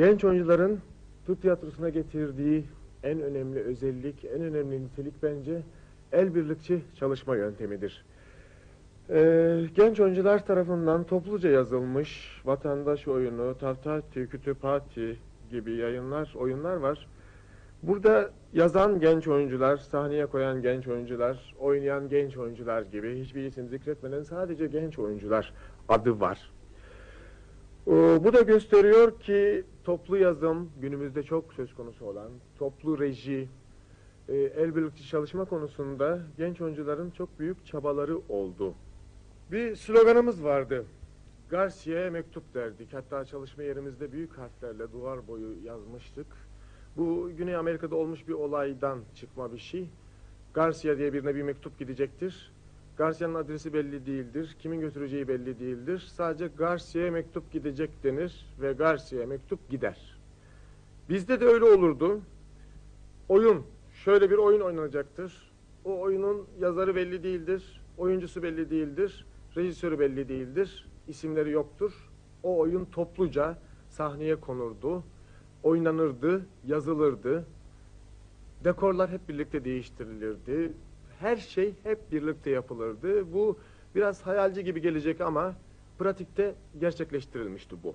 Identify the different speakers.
Speaker 1: Genç oyuncuların Türk tiyatrosuna getirdiği en önemli özellik, en önemli nitelik bence el birlikçi çalışma yöntemidir. Ee, genç oyuncular tarafından topluca yazılmış Vatandaş Oyunu, Tavtati, Kütüphati gibi yayınlar, oyunlar var. Burada yazan genç oyuncular, sahneye koyan genç oyuncular, oynayan genç oyuncular gibi hiçbir isim zikretmeden sadece genç oyuncular adı var. Ee, Bu da gösteriyor ki toplu yazım günümüzde çok söz konusu olan, toplu reji, e, el birlikte çalışma konusunda genç oyuncuların çok büyük çabaları oldu. Bir sloganımız vardı. Garcia'ya mektup derdik. Hatta çalışma yerimizde büyük harflerle duvar boyu yazmıştık. Bu Güney Amerika'da olmuş bir olaydan çıkma bir şey. Garcia diye birine bir mektup gidecektir. Garcia'nın adresi belli değildir. Kimin götüreceği belli değildir. Sadece Garcia'ya mektup gidecek denir ve Garcia'ya mektup gider. Bizde de öyle olurdu. Oyun, şöyle bir oyun oynanacaktır. O oyunun yazarı belli değildir, oyuncusu belli değildir, rejisörü belli değildir, isimleri yoktur. O oyun topluca sahneye konurdu, oynanırdı, yazılırdı. Dekorlar hep birlikte değiştirilirdi. Her şey hep birlikte yapılırdı. Bu biraz hayalci gibi gelecek ama pratikte gerçekleştirilmişti bu.